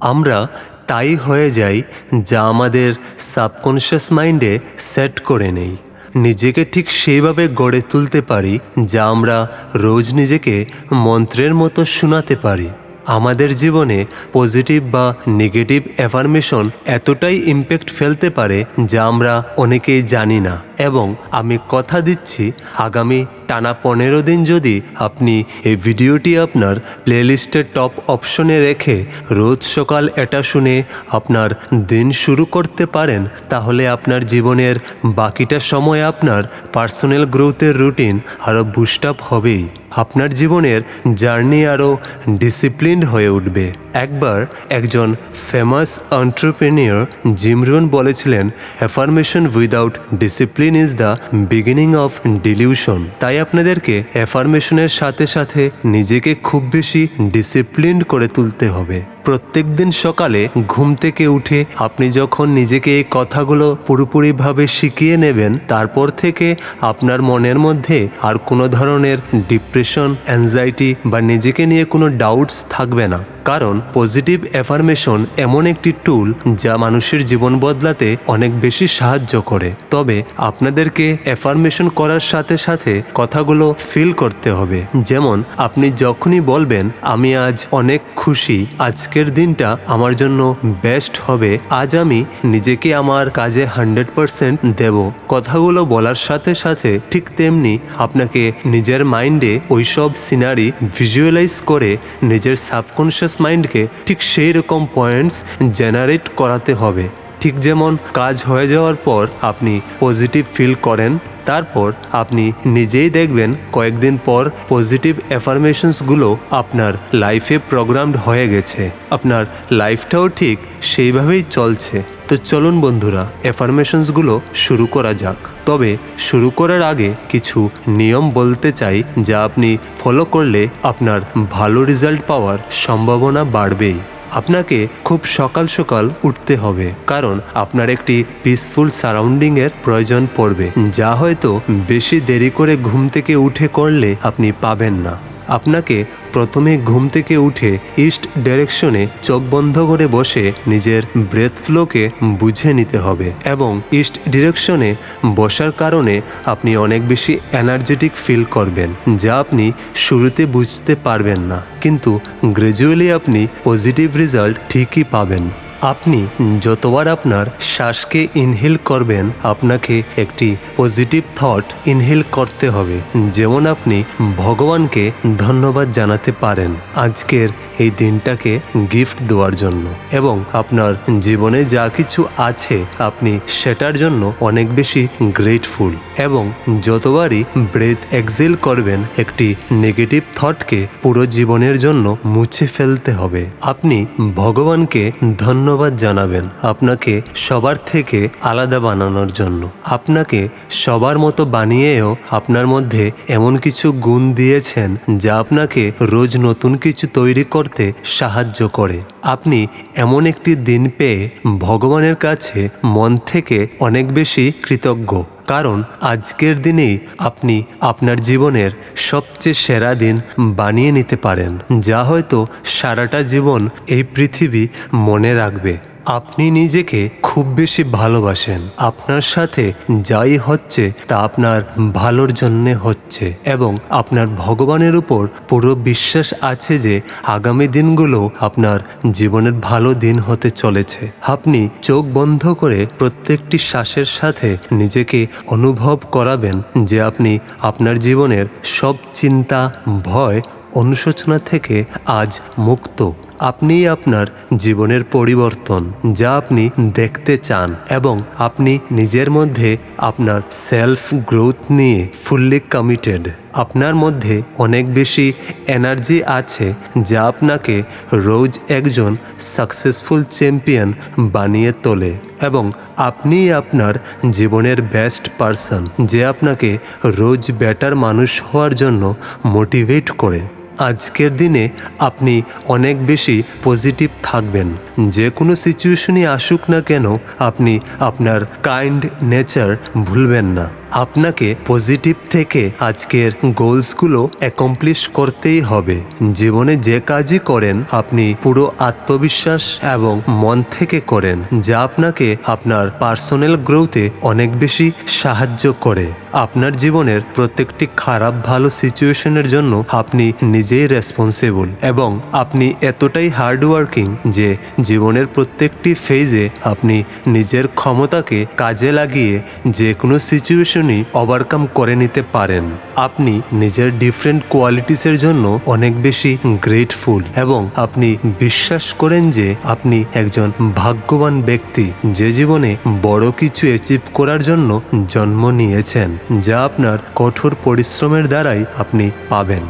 আমরা তাই হয়ে যাই যা আমাদের সাবকনশিয়াস মাইন্ডে সেট করে নেই। নিজেকে ঠিক সেইভাবে গড়ে তুলতে পারি যা আমরা রোজ নিজেকে মন্ত্রের মতো শোনাতে পারি। আমাদের জীবনে পজিটিভ বা নেগেটিভ অ্যাফার্মেশন এতটাই ইম্প্যাক্ট ফেলতে পারে যা আমরা অনেকেই জানি না। এবং আমি কথা দিচ্ছি আগামী টানা পনেরো দিন যদি আপনি এই ভিডিওটি আপনার প্লেলিস্টের টপ অপশনে রেখে রোজ সকাল এটা শুনে আপনার দিন শুরু করতে পারেন, তাহলে আপনার জীবনের বাকিটা সময় আপনার পার্সোনাল গ্রোথের রুটিন আরও বুস্ট আপ হবেই। আপনার জীবনের জার্নি আরও ডিসিপ্লিনড হয়ে উঠবে। একবার একজন ফেমাস অন্টারপ্রেনিয়র জিমরুন বলেছিলেন affirmation without discipline is the beginning of delusion তাই আপনাদেরকে অ্যাফার্মেশনের সাথে সাথে নিজেকে খুব বেশি ডিসিপ্লিনড করে তুলতে হবে। প্রত্যেক দিন সকালে ঘুম থেকে উঠে আপনি যখন নিজেকে এই কথাগুলো পুরোপুরিভাবে শিখিয়ে নেবেন, তারপর থেকে আপনার মনের মধ্যে আর কোনো ধরনের ডিপ্রেশন অ্যাংজাইটি বা নিজেকে নিয়ে কোনো ডাউটস থাকবে না। কারণ পজিটিভ অ্যাফার্মেশন এমন একটি টুল যা মানুষের জীবন বদলাতে অনেক বেশি সাহায্য করে। তবে আপনাদেরকে অ্যাফার্মেশন করার সাথে সাথে কথাগুলো ফিল করতে হবে। যেমন, আপনি যখনই বলবেন, আমি আজ অনেক খুশি, আজকের দিনটা আমার জন্য বেস্ট হবে, আজ আমি নিজেকে আমার কাজে হান্ড্রেড পারসেন্ট দেব। কথাগুলো বলার সাথে সাথে ঠিক তেমনি আপনাকে নিজের মাইন্ডে ওইসব সিনারি ভিজুয়ালাইজ করে নিজের সাবকনশিয়াস মাইন্ডকে ঠিক সেই রকম পয়েন্টস জেনারেট করাতে হবে। ঠিক যেমন কাজ হয়ে যাওয়ার পর আপনি পজিটিভ ফিল করেন তারপর আপনি নিজেই দেখবেন কয়েকদিন পর পজিটিভ অ্যাফার্মেশনসগুলো আপনার লাইফে প্রোগ্রামড হয়ে গেছে। আপনার লাইফটাও ঠিক সেইভাবেই চলছে। তো চলুন বন্ধুরা অ্যাফার্মেশনসগুলো শুরু করা যাক। তবে শুরু করার আগে কিছু নিয়ম বলতে চাই যা আপনি ফলো করলে আপনার ভালো রেজাল্ট পাওয়ার সম্ভাবনা বাড়বেই। আপনাকে খুব সকাল সকাল উঠতে হবে, কারণ আপনার একটি পিসফুল সারাউন্ডিংয়ের প্রয়োজন পড়বে, যা হয়তো বেশি দেরি করে ঘুম থেকে উঠে করলে আপনি পাবেন না। আপনাকে প্রথমে ঘুম থেকে উঠে ইস্ট ডাইরেকশনে চোখ বন্ধ করে বসে নিজের ব্রেথ ফ্লোকে বুঝে নিতে হবে এবং ইস্ট ডিরেকশনে বসার কারণে আপনি অনেক বেশি এনার্জেটিক ফিল করবেন, যা আপনি শুরুতে বুঝতে পারবেন না। কিন্তু গ্র্যাজুয়ালি আপনি পজিটিভ রেজাল্ট ঠিকই পাবেন। আপনি যতবার আপনার শ্বাসকে ইনহেল করবেন, আপনাকে একটি পজিটিভ থট ইনহেল করতে হবে। যেমন আপনি ভগবানকে ধন্যবাদ জানাতে পারেন আজকের এই দিনটাকে গিফট দেওয়ার জন্য। এবং আপনার জীবনে যা কিছু আছে, আপনি সেটার জন্য অনেক বেশি গ্রেটফুল এবং যতবারই ব্রেথ এক্সেল করবেন, একটি নেগেটিভ থটকে পুরো জীবনের জন্য মুছে ফেলতে হবে। আপনি ভগবানকে ধন্যবাদ জানাবেন আপনাকে সবার থেকে আলাদা বানানোর জন্য। আপনাকে সবার মতো বানিয়েও আপনার মধ্যে এমন কিছু গুণ দিয়েছেন যা আপনাকে রোজ নতুন কিছু তৈরি করতে সাহায্য করে। আপনি এমন একটি দিন পেয়ে ভগবানের কাছে মন থেকে অনেক বেশি কৃতজ্ঞ। কারণ আজকের দিনেই আপনি আপনার জীবনের সবচেয়ে সেরা দিন বানিয়ে নিতে পারেন, যা হয়তো সারাটা জীবন এই পৃথিবী মনে রাখবে। আপনি নিজেকে খুব বেশি ভালোবাসেন। আপনার সাথে যাই হচ্ছে তা আপনার ভালোর জন্যে হচ্ছে এবং আপনার ভগবানের উপর পুরো বিশ্বাস আছে যে আগামী দিনগুলো আপনার জীবনের ভালো দিন হতে চলেছে। আপনি চোখ বন্ধ করে প্রত্যেকটি শ্বাসের সাথে নিজেকে অনুভব করাবেন যে আপনি আপনার জীবনের সব চিন্তা, ভয়, অনুশোচনা থেকে আজ মুক্ত। আপনিই আপনার জীবনের পরিবর্তন, যা আপনি দেখতে চান এবং আপনি নিজের মধ্যে আপনার সেলফ গ্রোথ নিয়ে ফুললি কমিটেড আপনার মধ্যে অনেক বেশি এনার্জি আছে, যা আপনাকে রোজ একজন সাকসেসফুল চ্যাম্পিয়ন বানিয়ে তোলে এবং আপনি আপনার জীবনের বেস্ট পারসন যে আপনাকে রোজ বেটার মানুষ হওয়ার জন্য মোটিভেট করে। আজকের দিনে আপনি অনেক বেশি পজিটিভ থাকবেন। যে কোনো সিচুয়েশনই আসুক না কেন, আপনি আপনার কাইন্ড নেচার ভুলবেন না। আপনাকে পজিটিভ থেকে আজকের গোলসগুলো অ্যাকমপ্লিশ করতেই হবে। জীবনে যে কাজই করেন, আপনি পুরো আত্মবিশ্বাস এবং মন থেকে করেন, যা আপনাকে আপনার পার্সোনাল গ্রোথে অনেক বেশি সাহায্য করে। আপনার জীবনের প্রত্যেকটি খারাপ ভালো সিচুয়েশনের জন্য আপনি নিজেই রেসপন্সিবল এবং আপনি এতটাই হার্ডওয়ার্কিং যে জীবনের প্রত্যেকটি ফেজে আপনি নিজের ক্ষমতাকে কাজে লাগিয়ে যে কোনো সিচুয়েশনই ওভারকাম করে নিতে পারেন। আপনি নিজের ডিফারেন্ট কোয়ালিটিসের জন্য অনেক বেশি গ্রেটফুল এবং আপনি বিশ্বাস করেন যে আপনি একজন ভাগ্যবান ব্যক্তি, যে জীবনে বড় কিছু অ্যাচিভ করার জন্য জন্ম নিয়েছেন, যা আপনার কঠোর পরিশ্রমের দ্বারাই আপনি পাবেন।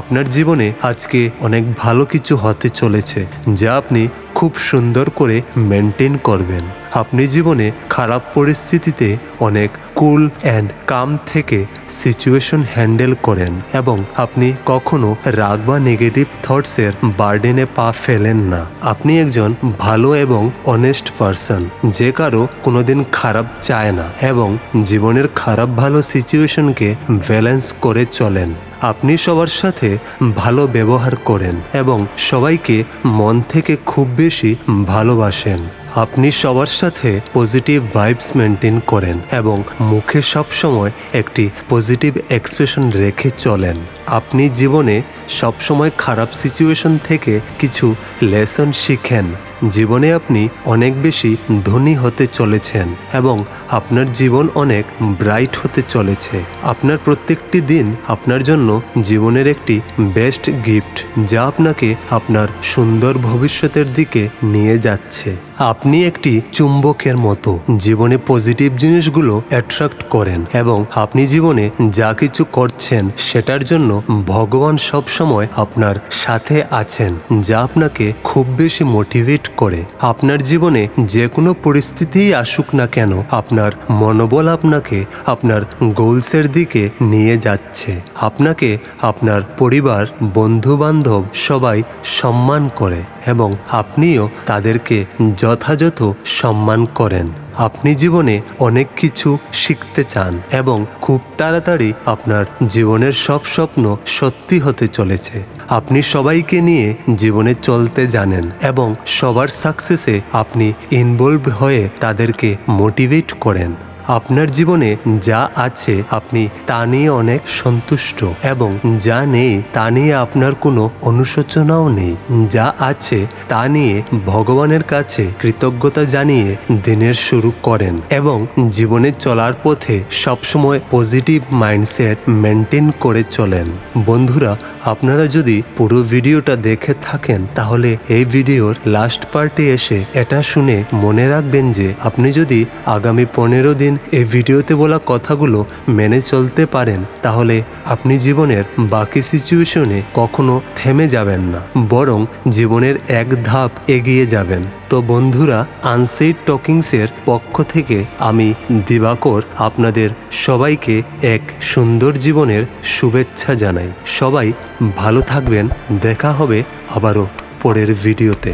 আপনার জীবনে আজকে অনেক ভালো কিছু হতে চলেছে, যা আপনি খুব সুন্দর করে মেনটেন করবেন। আপনি জীবনে খারাপ পরিস্থিতিতে অনেক কুল অ্যান্ড কাম থেকে সিচুয়েশন হ্যান্ডেল করেন এবং আপনি কখনো রাগ বা নেগেটিভ থটসের বার্ডেনে পা ফেলেন না। আপনি একজন ভালো এবং অনেস্ট পারসন যে কারও কোনোদিন খারাপ চায় না এবং জীবনের খারাপ ভালো সিচুয়েশনকে ব্যালেন্স করে চলেন। আপনি সবার সাথে ভালো ব্যবহার করেন এবং সবাইকে মন থেকে খুব বেশি ভালোবাসেন। আপনি সবার সাথে পজিটিভ ভাইবস মেনটেন করেন এবং মুখে সবসময় একটি পজিটিভ এক্সপ্রেশন রেখে চলেন। আপনি জীবনে সবসময় খারাপ সিচুয়েশন থেকে কিছু লেসন শিখেন। জীবনে আপনি অনেক বেশি ধনী হতে চলেছেন এবং আপনার জীবন অনেক ব্রাইট হতে চলেছে। আপনার প্রত্যেকটি দিন আপনার জন্য জীবনের একটি বেস্ট গিফট যা আপনাকে আপনার সুন্দর ভবিষ্যতের দিকে নিয়ে যাচ্ছে। আপনি একটি চুম্বকের মতো জীবনে পজিটিভ জিনিসগুলো অ্যাট্রাক্ট করেন এবং আপনি জীবনে যা কিছু করছেন সেটার জন্য ভগবান সবসময় আপনার সাথে আছেন, যা আপনাকে খুব বেশি মোটিভেট করে। আপনার জীবনে যে কোনো পরিস্থিতিই আসুক না কেন, আপনার মনোবল আপনাকে আপনার গোলসের দিকে নিয়ে যাচ্ছে। আপনাকে আপনার পরিবার বন্ধু বান্ধব সবাই সম্মান করে এবং আপনিও তাদেরকে যথাযথ সম্মান করেন। আপনি জীবনে অনেক কিছু শিখতে চান এবং খুব তাড়াতাড়ি আপনার জীবনের সব স্বপ্ন সত্যি হতে চলেছে। আপনি সবাইকে নিয়ে জীবনে চলতে জানেন এবং সবার সাকসেসে আপনি ইনভলভ হয়ে তাদেরকে মোটিভেট করেন। আপনার জীবনে যা আছে আপনি তা নিয়ে অনেক সন্তুষ্ট এবং যা নেই তা নিয়ে আপনার কোনো অনুশোচনাও নেই। যা আছে তা নিয়ে ভগবানের কাছে কৃতজ্ঞতা জানিয়ে দিনের শুরু করেন এবং জীবনে চলার পথে সবসময় পজিটিভ মাইন্ডসেট মেনটেন করে চলেন। বন্ধুরা, আপনারা যদি পুরো ভিডিওটা দেখে থাকেন, তাহলে এই ভিডিওর লাস্ট পার্টে এসে এটা শুনে মনে রাখবেন যে আপনি যদি আগামী পনেরো দিন এই ভিডিওতে বলা কথাগুলো মেনে চলতে পারেন, তাহলে আপনি জীবনের বাকি সিচুয়েশনে কখনো থেমে যাবেন না, বরং জীবনের এক ধাপ এগিয়ে যাবেন। তো বন্ধুরা আনসেড টকিংসের পক্ষ থেকে আমি দিবাকর আপনাদের সবাইকে এক সুন্দর জীবনের শুভেচ্ছা জানাই। সবাই ভালো থাকবেন, দেখা হবে আবারও পরের ভিডিওতে।